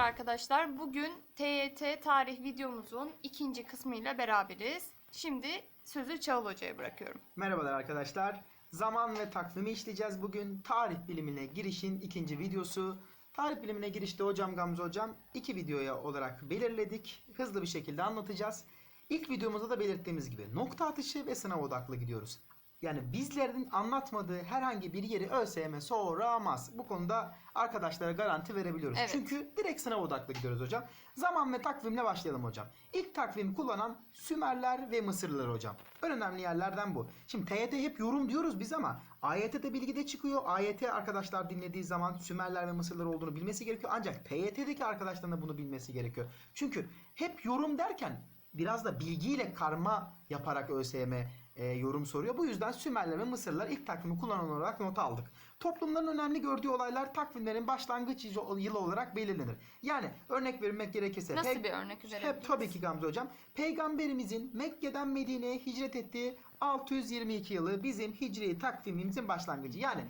arkadaşlar. Bugün TYT tarih videomuzun ikinci kısmıyla beraberiz. Şimdi sözü Çağıl Hoca'ya bırakıyorum. Merhabalar arkadaşlar. Zaman ve takvimi işleyeceğiz bugün. Tarih bilimine girişin ikinci videosu. Tarih bilimine girişte hocam Gamze hocam iki videoya olarak belirledik. Hızlı bir şekilde anlatacağız. İlk videomuzda da belirttiğimiz gibi nokta atışı ve sınav odaklı gidiyoruz. Yani bizlerin anlatmadığı herhangi bir yeri ÖSYM soramaz. Bu konuda arkadaşlara garanti verebiliyoruz. Evet. Çünkü direkt sınav odaklı gidiyoruz hocam. Zaman ve takvimle başlayalım hocam. İlk takvimi kullanan Sümerler ve Mısırlılar hocam. En önemli yerlerden bu. Şimdi TYT hep yorum diyoruz biz ama AYT'de bilgi de çıkıyor. AYT arkadaşlar dinlediği zaman Sümerler ve Mısırlılar olduğunu bilmesi gerekiyor. Ancak TYT'deki arkadaşların da bunu bilmesi gerekiyor. Çünkü hep yorum derken biraz da bilgiyle karma yaparak ÖSYM e, yorum soruyor. Bu yüzden Sümerler ve Mısırlılar ilk takvimi kullanan olarak not aldık. Toplumların önemli gördüğü olaylar takvimlerin başlangıç yılı olarak belirlenir. Yani örnek vermek gerekirse Nasıl pek- bir örnek verebiliriz? hep tabii ki Gamze hocam. Peygamberimizin Mekke'den Medine'ye hicret ettiği 622 yılı bizim hicri takvimimizin başlangıcı. Yani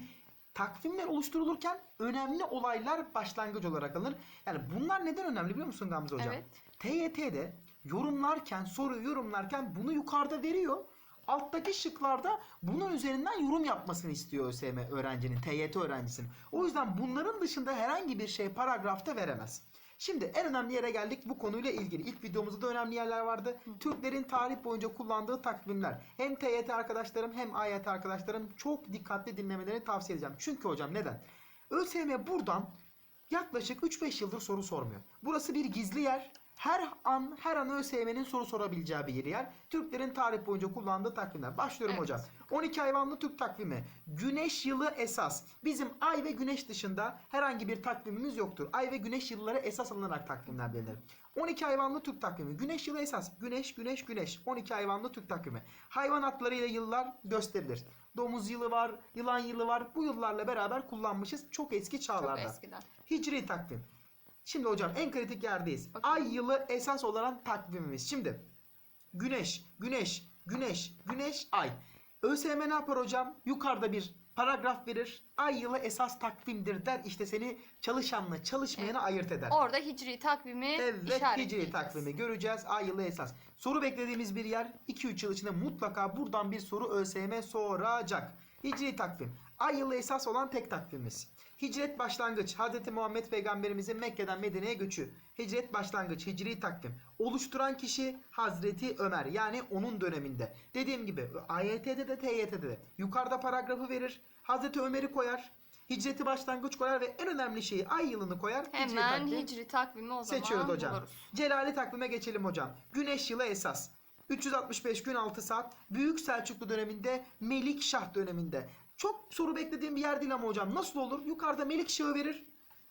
takvimler oluşturulurken önemli olaylar başlangıç olarak alınır. Yani bunlar neden önemli biliyor musun Gamze hocam? Evet. TYT'de yorumlarken, soruyu yorumlarken bunu yukarıda veriyor. Alttaki şıklarda bunun üzerinden yorum yapmasını istiyor ÖSYM öğrencinin, TYT öğrencisinin. O yüzden bunların dışında herhangi bir şey paragrafta veremez. Şimdi en önemli yere geldik bu konuyla ilgili. İlk videomuzda da önemli yerler vardı. Türklerin tarih boyunca kullandığı takvimler. Hem TYT arkadaşlarım hem AYT arkadaşlarım çok dikkatli dinlemelerini tavsiye edeceğim. Çünkü hocam neden? ÖSYM buradan yaklaşık 3-5 yıldır soru sormuyor. Burası bir gizli yer. Her an her an ÖSYM'nin soru sorabileceği bir yer. Türklerin tarih boyunca kullandığı takvimler. Başlıyorum Evet. hocam. 12 hayvanlı Türk takvimi. Güneş yılı esas. Bizim ay ve güneş dışında herhangi bir takvimimiz yoktur. Ay ve güneş yılları esas alınarak takvimler belirlenir. 12 hayvanlı Türk takvimi. Güneş yılı esas. Güneş, güneş, güneş. 12 hayvanlı Türk takvimi. Hayvan adlarıyla yıllar gösterilir. Domuz yılı var, yılan yılı var. Bu yıllarla beraber kullanmışız çok eski Çok çağlarda. eskiden. Hicri takvim. Şimdi hocam en kritik yerdeyiz. Bakalım. Ay yılı esas olan takvimimiz. Şimdi güneş, güneş, güneş, güneş, ay. ÖSYM ne yapar hocam? Yukarıda bir paragraf verir. Ay yılı esas takvimdir der. İşte seni çalışanla çalışmayanı ayırt eder. Orada hicri takvimi Evet hicri takvimi göreceğiz. Ay yılı esas. Soru beklediğimiz bir yer 2-3 yıl içinde mutlaka buradan bir soru ÖSYM soracak. Hicri takvim. Ay yılı esas olan tek takvimimiz. Hicret başlangıç. Hz. Muhammed Peygamberimizin Mekke'den Medine'ye göçü. Hicret başlangıç. Hicri takvim. Oluşturan kişi Hazreti Ömer. Yani onun döneminde. Dediğim gibi AYT'de de TYT'de de. Yukarıda paragrafı verir. Hazreti Ömer'i koyar. Hicreti başlangıç koyar ve en önemli şeyi ay yılını koyar. Hicri Hemen takvim. hicri takvimi o zaman Seçiyoruz hocam. buluruz. Celali takvime geçelim hocam. Güneş yılı esas. 365 gün 6 saat. Büyük Selçuklu döneminde, Melik Şah döneminde. Çok soru beklediğim bir yer değil ama hocam. Nasıl olur? Yukarıda Melik Şah'ı verir.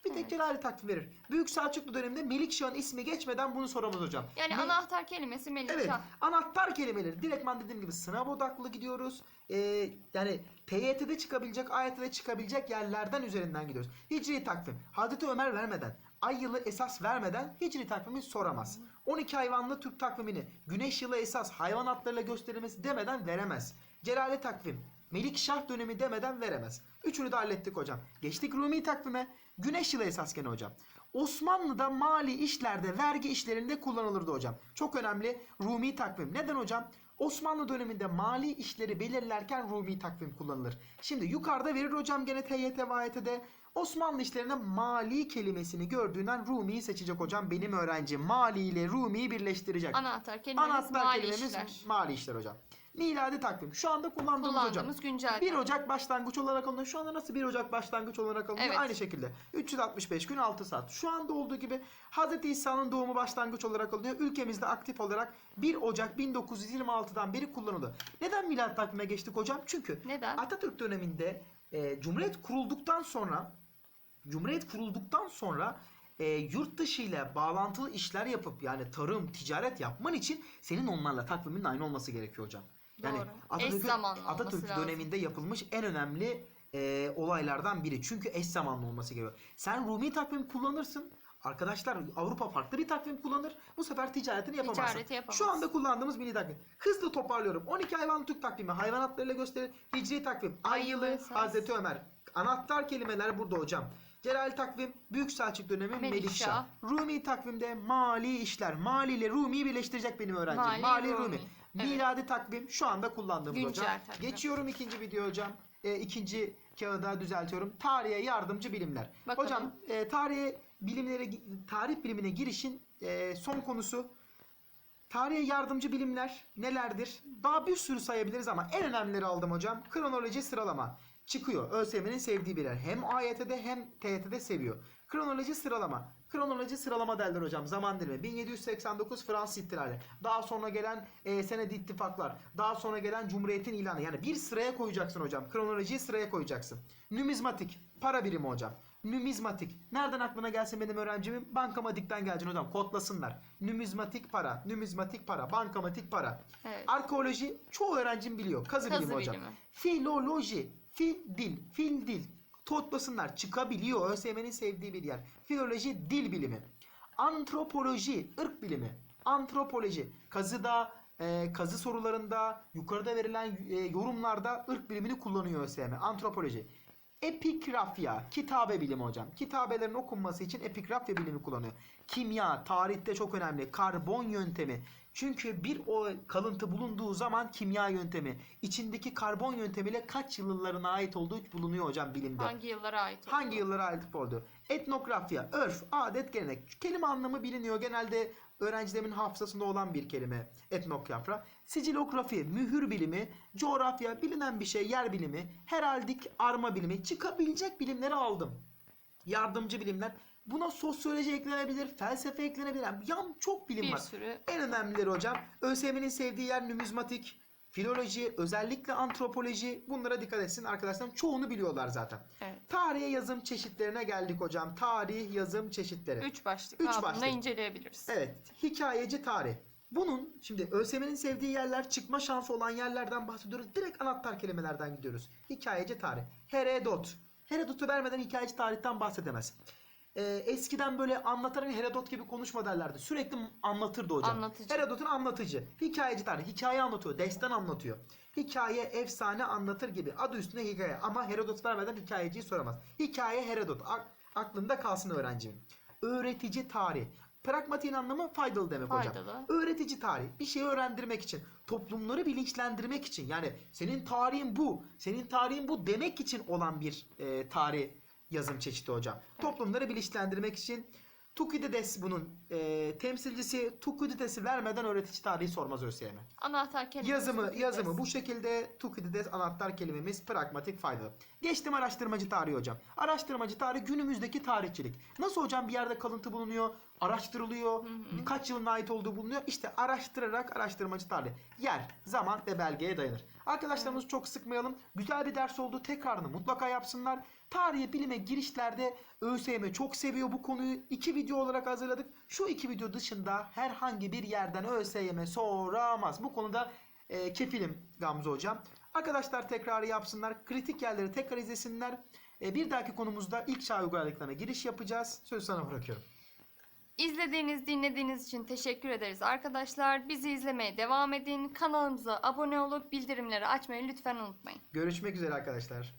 Bir tek Celali takvim verir. Büyük Selçuklu döneminde Melik Şah'ın ismi geçmeden bunu soramaz hocam. Yani Me- anahtar kelimesi Melikşah. Evet. Anahtar kelimeleri. Direktman dediğim gibi sınav odaklı gidiyoruz. Ee, yani TYT'de çıkabilecek, AYT'de çıkabilecek yerlerden üzerinden gidiyoruz. Hicri takvim. Hazreti Ömer vermeden, ay yılı esas vermeden hicri takvimi soramaz. 12 hayvanlı Türk takvimini güneş yılı esas hayvan adlarıyla gösterilmesi demeden veremez. Celale takvim. Melik Şah dönemi demeden veremez. Üçünü de hallettik hocam. Geçtik Rumi takvime. Güneş yılı esas gene hocam. Osmanlı'da mali işlerde, vergi işlerinde kullanılırdı hocam. Çok önemli Rumi takvim. Neden hocam? Osmanlı döneminde mali işleri belirlerken Rumi takvim kullanılır. Şimdi yukarıda verir hocam gene TYT ve AYT'de. Osmanlı işlerine mali kelimesini gördüğünden Rumi'yi seçecek hocam benim öğrencim. Mali ile Rumi'yi birleştirecek. Anahtar kelimemiz Anahtar mali kelimemiz işler. mali işler hocam. Miladi takvim. Şu anda kullandığımız, Kullandığımız hocam. güncel 1 Ocak başlangıç olarak alınıyor. Şu anda nasıl 1 Ocak başlangıç olarak alınıyor? Evet. Aynı şekilde. 365 gün 6 saat. Şu anda olduğu gibi Hz. İsa'nın doğumu başlangıç olarak alınıyor. Ülkemizde aktif olarak 1 Ocak 1926'dan beri kullanılıyor. Neden milad takvime geçtik hocam? Çünkü Neden? Atatürk döneminde e, Cumhuriyet kurulduktan sonra Cumhuriyet kurulduktan sonra e, yurt dışı ile bağlantılı işler yapıp yani tarım, ticaret yapman için senin onlarla takvimin aynı olması gerekiyor hocam. Yani Doğru. Eş zamanlı olması Atatürk lazım. döneminde yapılmış en önemli e, olaylardan biri. Çünkü eş zamanlı olması gerekiyor. Sen Rumi takvim kullanırsın. Arkadaşlar Avrupa farklı bir takvim kullanır. Bu sefer ticaretini yapamazsın. Ticareti yapamazsın. Şu anda kullandığımız mini takvim. Hızlı toparlıyorum. 12 hayvan Türk takvimi. Hayvan adlarıyla gösterir. Hicri takvim. Ay Ay yılı yılı. Hazreti Ömer. Anahtar kelimeler burada hocam. Celal takvim Büyük Selçuk dönemi Melikşah. Melikşah. Rumi takvimde mali işler. Mali ile Rumi'yi birleştirecek benim öğrencim. Mali, Mali, Rumi. Rumi. Evet. Miladi takvim şu anda kullandığımız Güncel hocam. takvim. Geçiyorum ikinci video hocam. E, ikinci kağıda düzeltiyorum. Tarihe yardımcı bilimler. Bakalım. Hocam e, tarihe bilimlere tarih bilimine girişin e, son konusu Tarihe yardımcı bilimler nelerdir? Daha bir sürü sayabiliriz ama en önemlileri aldım hocam. Kronoloji sıralama. Çıkıyor. ÖSYM'nin sevdiği birer. Hem AYT'de hem TYT'de seviyor. Kronoloji sıralama. Kronoloji sıralama derler hocam. Zaman dilimi. 1789 Fransız ihtilali. Daha sonra gelen e, senedi ittifaklar. Daha sonra gelen Cumhuriyet'in ilanı. Yani bir sıraya koyacaksın hocam. Kronolojiyi sıraya koyacaksın. Numizmatik. Para birimi hocam. Numizmatik. Nereden aklına gelsin benim öğrencimin? Bankamatikten gelecek hocam. Kodlasınlar. Numizmatik para. Numizmatik para. Bankamatik para. Evet. Arkeoloji çoğu öğrencim biliyor. Kazı, Kazı bilimi hocam. bilimi. Filoloji. Fil dil. Fil dil. Toplasınlar. Çıkabiliyor. ÖSYM'nin sevdiği bir yer. Filoloji dil bilimi. Antropoloji. ırk bilimi. Antropoloji. Kazıda, e, kazı sorularında, yukarıda verilen e, yorumlarda ırk bilimini kullanıyor ÖSYM. Antropoloji. Epigrafya, kitabe bilimi hocam. Kitabelerin okunması için epigrafya bilimi kullanıyor. Kimya, tarihte çok önemli. Karbon yöntemi. Çünkü bir o kalıntı bulunduğu zaman kimya yöntemi, içindeki karbon yöntemiyle kaç yıllarına ait olduğu bulunuyor hocam bilimde. Hangi yıllara ait oldu? Hangi yıllara ait oldu? Etnografya, örf, adet, gelenek. Kelime anlamı biliniyor. Genelde öğrencilerimin hafızasında olan bir kelime etnografya. Sicilografi, mühür bilimi, coğrafya, bilinen bir şey, yer bilimi, heraldik, arma bilimi. Çıkabilecek bilimleri aldım. Yardımcı bilimler. Buna sosyoloji eklenebilir, felsefe eklenebilir. Yan çok bilim Bir var. sürü. En önemlileri hocam ÖSYM'nin sevdiği yer numizmatik, filoloji, özellikle antropoloji. Bunlara dikkat etsin arkadaşlar. Çoğunu biliyorlar zaten. Evet. Tarihe yazım çeşitlerine geldik hocam. Tarih yazım çeşitleri. Üç başlık Üç altında başlık. inceleyebiliriz. Evet. Hikayeci tarih. Bunun şimdi ÖSYM'nin sevdiği yerler çıkma şansı olan yerlerden bahsediyoruz. Direkt anahtar kelimelerden gidiyoruz. Hikayeci tarih. Herodot. Herodot'u vermeden hikayeci tarihten bahsedemez. Ee, eskiden böyle anlatarak Herodot gibi konuşma derlerdi. Sürekli anlatırdı hocam. Anlatıcı. Herodot'un anlatıcı. Hikayeci tarih. Hikaye anlatıyor. Destan anlatıyor. Hikaye, efsane anlatır gibi. Adı üstünde hikaye. Ama Herodot vermeden hikayeciyi soramaz. Hikaye Herodot. Ak- aklında kalsın öğrencimin. Öğretici tarih. Pragmatiğin anlamı faydalı demek hocam. Faydalı. Öğretici tarih. Bir şeyi öğrendirmek için. Toplumları bilinçlendirmek için. Yani senin tarihin bu. Senin tarihin bu demek için olan bir e, tarih yazım çeşidi hocam. Toplumları bilinçlendirmek için Tukidides bunun e, temsilcisi. Tukidides'i vermeden öğretici tarihi sormaz ÖSYM. Anahtar kelimesi. Yazımı Tukidides. yazımı bu şekilde Tukidides anahtar kelimemiz pragmatik faydalı. Geçtim araştırmacı tarihi hocam. Araştırmacı tarih günümüzdeki tarihçilik. Nasıl hocam bir yerde kalıntı bulunuyor, araştırılıyor, kaç yılına ait olduğu bulunuyor. İşte araştırarak araştırmacı tarih. Yer, zaman ve belgeye dayanır. Arkadaşlarımızı çok sıkmayalım. Güzel bir ders oldu. Tekrarını mutlaka yapsınlar. Tarihe bilime girişlerde ÖSYM çok seviyor bu konuyu. İki video olarak hazırladık. Şu iki video dışında herhangi bir yerden ÖSYM soramaz. Bu konuda e, kefilim Gamze hocam. Arkadaşlar tekrarı yapsınlar. Kritik yerleri tekrar izlesinler. E, bir dahaki konumuzda ilk çağ uygarlıklarına giriş yapacağız. Sözü sana bırakıyorum. İzlediğiniz, dinlediğiniz için teşekkür ederiz arkadaşlar. Bizi izlemeye devam edin. Kanalımıza abone olup bildirimleri açmayı lütfen unutmayın. Görüşmek üzere arkadaşlar.